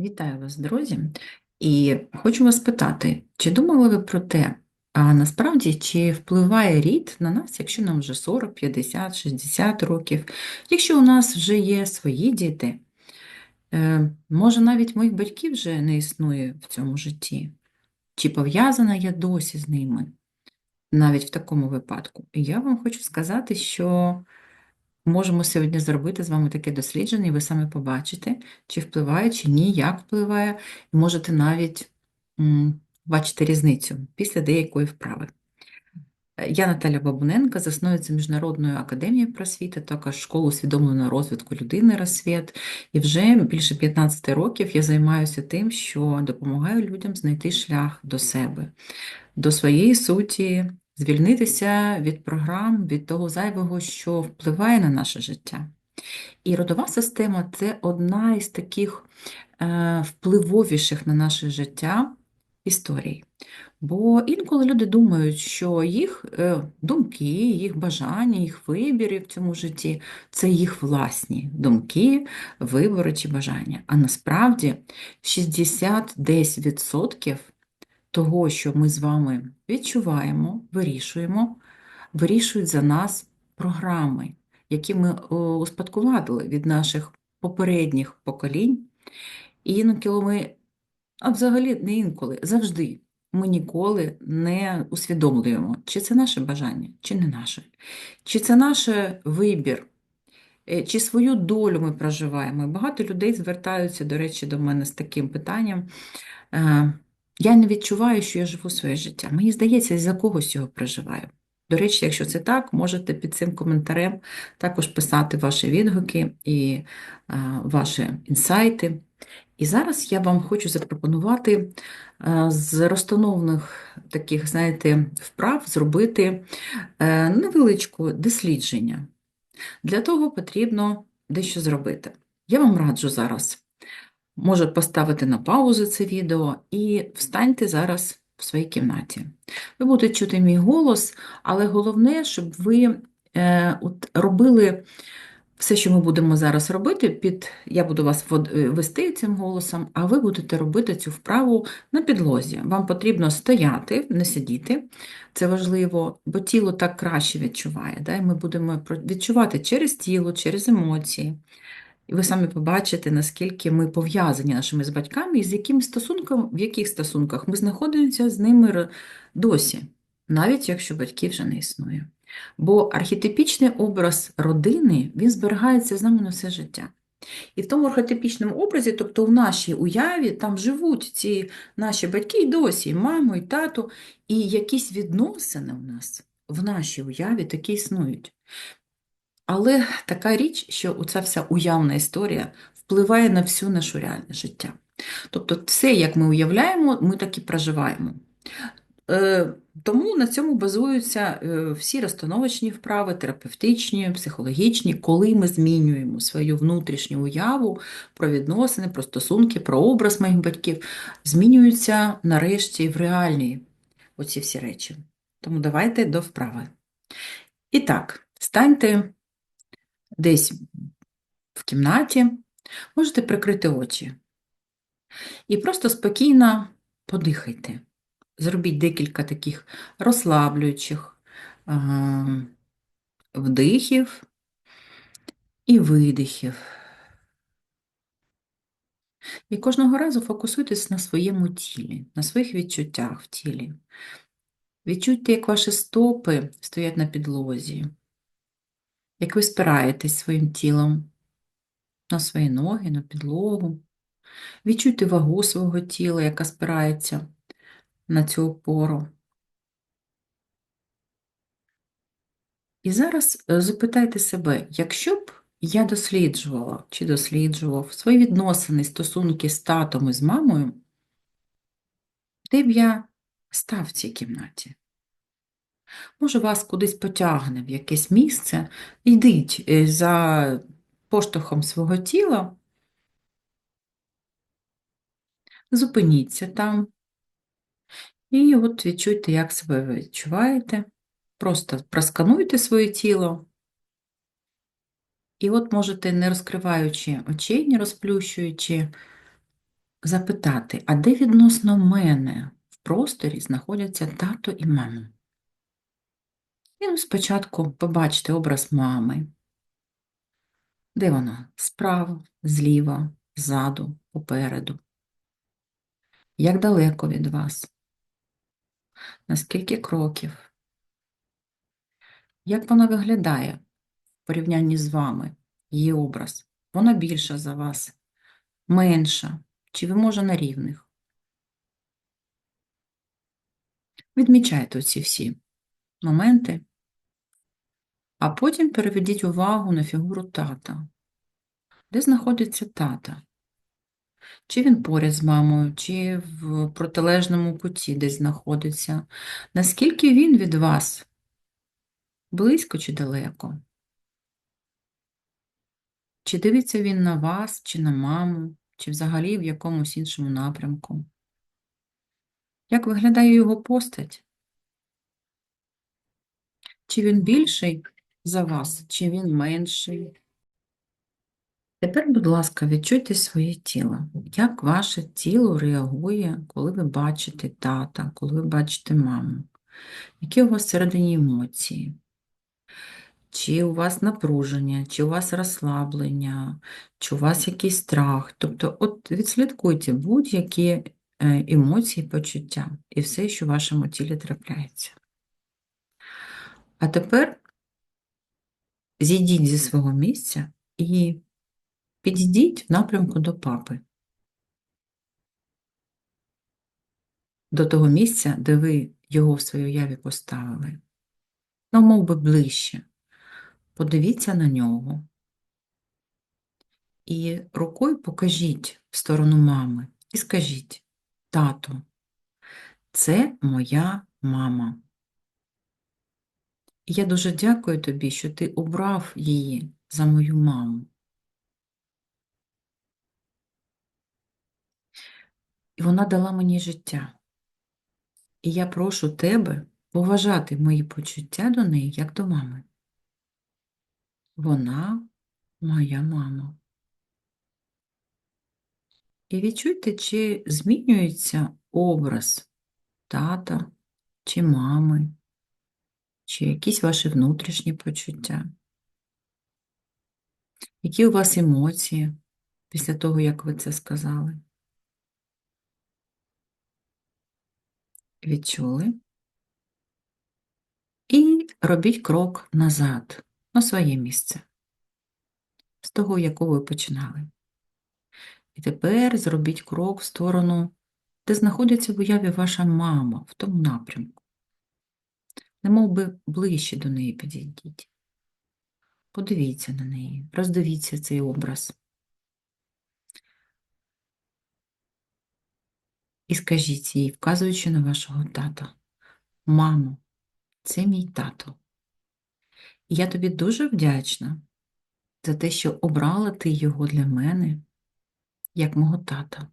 Вітаю вас, друзі. І хочу вас питати, чи думали ви про те, а насправді чи впливає рід на нас, якщо нам вже 40, 50, 60 років, якщо у нас вже є свої діти? Е, Може, навіть моїх батьків вже не існує в цьому житті? Чи пов'язана я досі з ними, навіть в такому випадку? І я вам хочу сказати, що Можемо сьогодні зробити з вами таке дослідження, і ви саме побачите, чи впливає, чи ні, як впливає, і можете навіть бачити різницю після деякої вправи. Е, Я Наталя Бабуненко, засновниця Міжнародної академії просвіти, також школи усвідомленого розвитку людини «Розсвіт». І вже більше 15 років я займаюся тим, що допомагаю людям знайти шлях до себе, до своєї суті, звільнитися від програм, від того зайвого, що впливає на наше життя. І родова система це одна із таких е, впливовіших на наше життя історій. Бо інколи люди думають, що їх е, думки, їх бажання, їх вибіри в цьому житті це їх власні думки, вибори чи бажання. А насправді 60 десь відсотків того, що ми з вами відчуваємо, вирішуємо, вирішують за нас програми, які ми успадкували від наших попередніх поколінь. І інколи ми, а взагалі не інколи, завжди ми ніколи не усвідомлюємо, чи це наше бажання, чи не наше, чи це наш вибір, е, чи свою долю ми проживаємо. Багато людей звертаються, до речі, до мене з таким питанням. Е, я не відчуваю, що я живу своє життя. Мені здається, я за когось його проживаю. До речі, якщо це так, можете під цим коментарем також писати ваші відгуки і а, ваші інсайти. І зараз я вам хочу запропонувати з розстановних таких, знаєте, вправ зробити е, невеличку дослідження. Для того потрібно дещо зробити. Я вам раджу зараз може поставити на паузу це відео і встаньте зараз в своїй кімнаті. Ви будете чути мій голос, але головне, щоб ви е, от, робили все, що ми будемо зараз робити, під, я буду вас е, вести цим голосом, а ви будете робити цю вправу на підлозі. Вам потрібно стояти, не сидіти, це важливо, бо тіло так краще відчуває. Да? І Ми будемо відчувати через тіло, через емоції. І ви самі побачите, наскільки ми пов'язані нашими з батьками і з яким стосунком, в яких стосунках ми знаходимося з ними досі, навіть якщо батьків вже не існує. Бо архетипічний образ родини він зберігається з нами на все життя. І в тому архетипічному образі, тобто в нашій уяві, там живуть ці наші батьки й досі, і маму, і тату, і якісь відносини у нас в нашій уяві такі існують. Але така річ, що оця вся уявна історія впливає на всю нашу реальне життя. Тобто, все, як ми уявляємо, ми так і проживаємо. Е, тому на цьому базуються е, всі розстановочні вправи, терапевтичні, психологічні, коли ми змінюємо свою внутрішню уяву про відносини, про стосунки, про образ моїх батьків, змінюються нарешті в реальні оці всі речі. Тому давайте до вправи. І так, станьте десь в кімнаті, можете прикрити очі. І просто спокійно подихайте. Зробіть декілька таких розслаблюючих вдихів і видихів. І кожного разу фокусуйтесь на своєму тілі, на своїх відчуттях в тілі. Відчуйте, як ваші стопи стоять на підлозі як ви спираєтесь своїм тілом на свої ноги, на підлогу. Відчуйте вагу свого тіла, яка спирається на цю опору. І зараз е, запитайте себе, якщо б я досліджувала чи досліджував свої відносини, стосунки з татом і з мамою, де б я став в цій кімнаті? Може, вас кудись потягне в якесь місце, йдіть е, за поштовхом свого тіла, зупиніться там і от відчуйте, як себе відчуваєте. Просто проскануйте своє тіло. І от можете, не розкриваючи очей, не розплющуючи, запитати, а де відносно мене в просторі знаходяться тато і мама? І спочатку побачите образ мами. Де вона? Справа, зліва, ззаду, попереду. Як далеко від вас? На скільки кроків? Як вона виглядає в порівнянні з вами, її образ? Вона більша за вас, менша, чи ви може на рівних? Відмічайте оці всі моменти, а потім переведіть увагу на фігуру тата. Де знаходиться тата? Чи він поряд з мамою, чи в протилежному куті десь знаходиться? Наскільки він від вас? Близько чи далеко? Чи дивиться він на вас, чи на маму, чи взагалі в якомусь іншому напрямку? Як виглядає його постать? Чи він більший за вас, чи він менший? Тепер, будь ласка, відчуйте своє тіло. Як ваше тіло реагує, коли ви бачите тата, коли ви бачите маму? Які у вас всередині емоції? Чи у вас напруження, чи у вас розслаблення, чи у вас якийсь страх? Тобто, от відслідкуйте будь-які е, емоції, почуття і все, що в вашому тілі трапляється. А тепер зійдіть зі свого місця і підійдіть в напрямку до папи. До того місця, де ви його в своїй уяві поставили. Ну, мов би ближче. Подивіться на нього. І рукою покажіть в сторону мами і скажіть: Тато, це моя мама. Я дуже дякую тобі, що ти обрав її за мою маму. І вона дала мені життя. І я прошу тебе поважати мої почуття до неї, як до мами. Вона моя мама. І відчуйте, чи змінюється образ тата чи мами, чи якісь ваші внутрішні почуття. Які у вас емоції після того, як ви це сказали? Відчули? І робіть крок назад, на своє місце, з того, якого ви починали. І тепер зробіть крок в сторону, де знаходиться в уяві ваша мама в тому напрямку. Немов би ближче до неї підійдіть. Подивіться на неї, роздивіться цей образ. І скажіть їй, вказуючи на вашого тата, мамо, це мій тато. І я тобі дуже вдячна за те, що обрала ти його для мене як мого тата.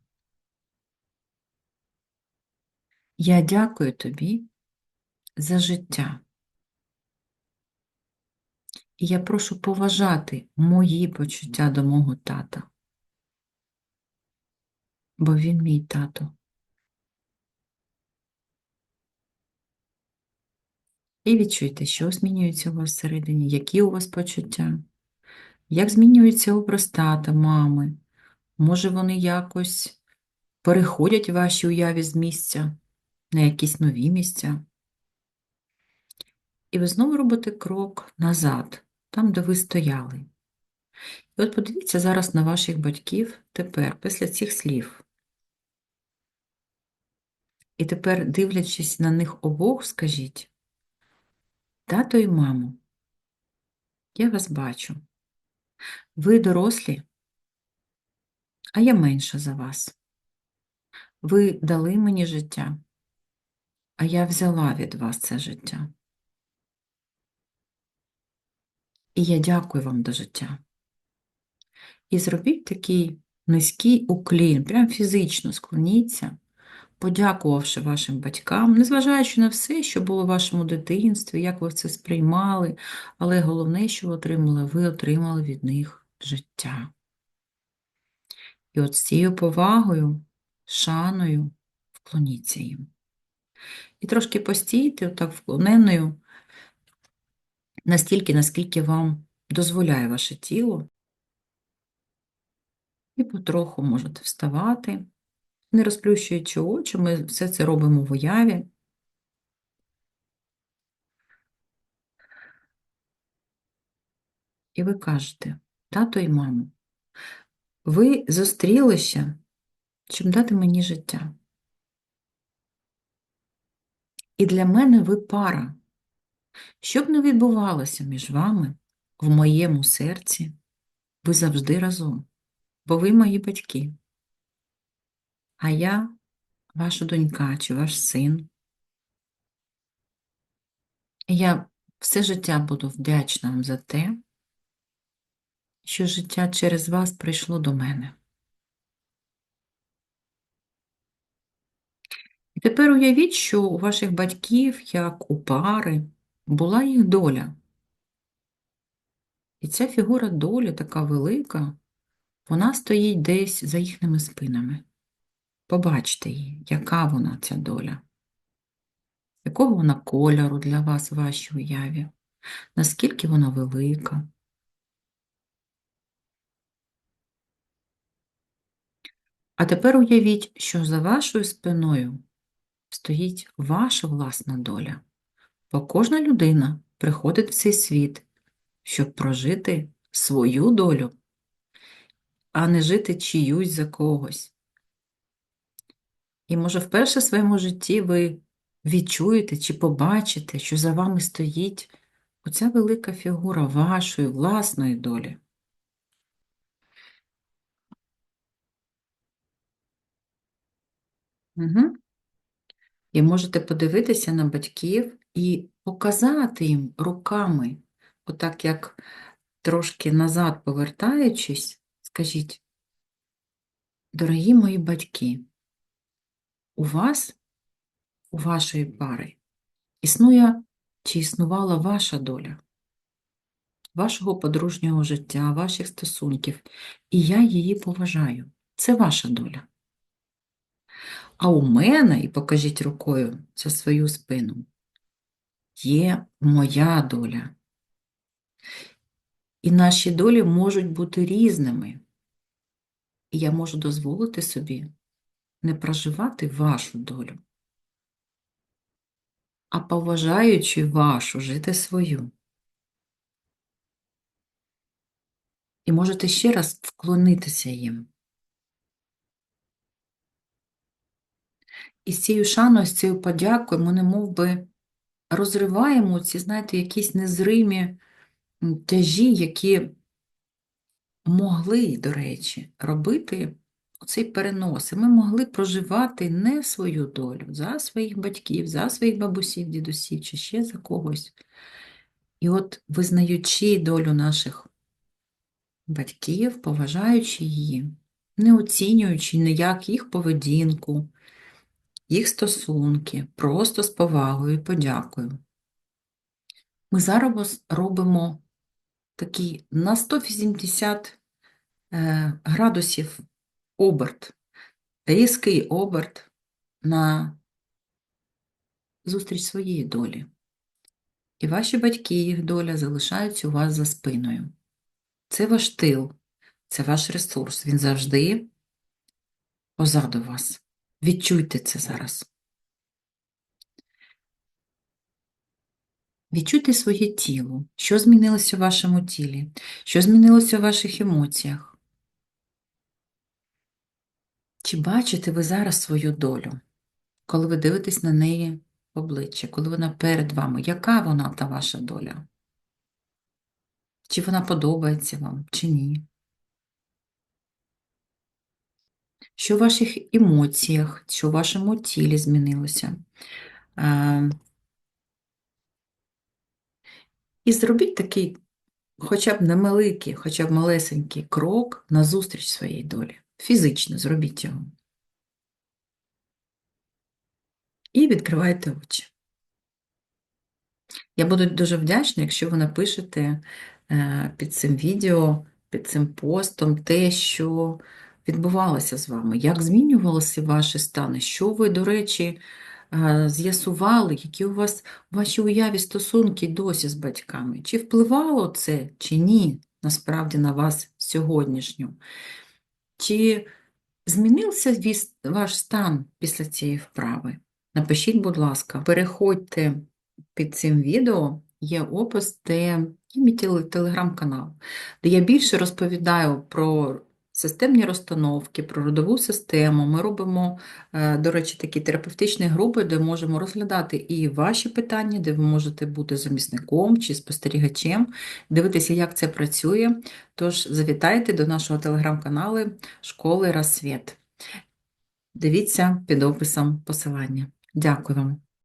Я дякую тобі за життя. І я прошу поважати мої почуття до мого тата, бо він мій тато. І відчуйте, що змінюється у вас всередині, які у вас почуття, як змінюється образ тата, мами. Може, вони якось переходять в вашій уяві з місця на якісь нові місця. І ви знову робите крок назад, там, де ви стояли. І от подивіться зараз на ваших батьків тепер, після цих слів. І тепер, дивлячись на них обох, скажіть, тато і мамо, я вас бачу. Ви дорослі, а я менша за вас. Ви дали мені життя, а я взяла від вас це життя. І я дякую вам до життя. І зробіть такий низький уклін, прям фізично склоніться, подякувавши вашим батькам, незважаючи на все, що було в вашому дитинстві, як ви це сприймали, але головне, що ви отримали, ви отримали від них життя. І от з цією повагою шаною вклоніться їм. І трошки постійте отак вклоненою настільки, наскільки вам дозволяє ваше тіло. І потроху можете вставати, не розплющуючи очі, ми все це робимо в уяві. І ви кажете, тато і мамо, ви зустрілися, щоб дати мені життя. І для мене ви пара. Що б не відбувалося між вами в моєму серці, ви завжди разом, бо ви мої батьки. А я ваша донька чи ваш син. Я все життя буду вдячна вам за те, що життя через вас прийшло до мене. І тепер уявіть, що у ваших батьків, як у пари, була їх доля. І ця фігура долі така велика, вона стоїть десь за їхніми спинами. Побачте її, яка вона ця доля, якого вона кольору для вас в вашій уяві, наскільки вона велика. А тепер уявіть, що за вашою спиною стоїть ваша власна доля, бо кожна людина приходить в цей світ, щоб прожити свою долю, а не жити чиюсь за когось. І, може, вперше в своєму житті ви відчуєте чи побачите, що за вами стоїть оця велика фігура вашої власної долі. Угу. І можете подивитися на батьків і показати їм руками, отак як трошки назад повертаючись, скажіть, дорогі мої батьки, у вас, у вашої пари, існує чи існувала ваша доля, вашого подружнього життя, ваших стосунків, і я її поважаю. Це ваша доля. А у мене, і покажіть рукою за свою спину, є моя доля. І наші долі можуть бути різними. І я можу дозволити собі не проживати вашу долю, а поважаючи вашу, жити свою. І можете ще раз вклонитися їм. І з цією шаною, з цією подякою ми немов би розриваємо ці, знаєте, якісь незримі тяжі, які могли, до речі, робити оцей перенос. Ми могли проживати не свою долю за своїх батьків, за своїх бабусів, дідусів чи ще за когось. І от, визнаючи долю наших батьків, поважаючи її, не оцінюючи ніяк їх поведінку, їх стосунки, просто з повагою і подякою. Ми зараз робимо такий на 180 е, градусів оберт, різкий оберт на зустріч своєї долі. І ваші батьки, їх доля залишаються у вас за спиною. Це ваш тил, це ваш ресурс. Він завжди позаду вас. Відчуйте це зараз. Відчуйте своє тіло, що змінилося в вашому тілі, що змінилося в ваших емоціях. Чи бачите ви зараз свою долю, коли ви дивитесь на неї обличчя, коли вона перед вами? Яка вона та ваша доля? Чи вона подобається вам, чи ні? Що в ваших емоціях, що в вашому тілі змінилося? І зробіть такий, хоча б невеликий, хоча б малесенький крок назустріч своїй долі. Фізично зробіть його. І відкривайте очі. Я буду дуже вдячна, якщо ви напишете е, під цим відео, під цим постом те, що відбувалося з вами? Як змінювалися ваші стани? Що ви, до речі, е, з'ясували, які у вас у вашій уяві стосунки досі з батьками? Чи впливало це, чи ні, насправді на вас сьогоднішню? Чи змінився ваш стан після цієї вправи? Напишіть, будь ласка, переходьте під цим відео, є опис, де є мій телеграм-канал, де я більше розповідаю про системні розстановки, про родову систему. Ми робимо, е, до речі, такі терапевтичні групи, де можемо розглядати і ваші питання, де ви можете бути замісником чи спостерігачем, дивитися, як це працює. Тож завітайте до нашого телеграм-каналу Школи Розсвіт. Дивіться під описом посилання. Дякую вам.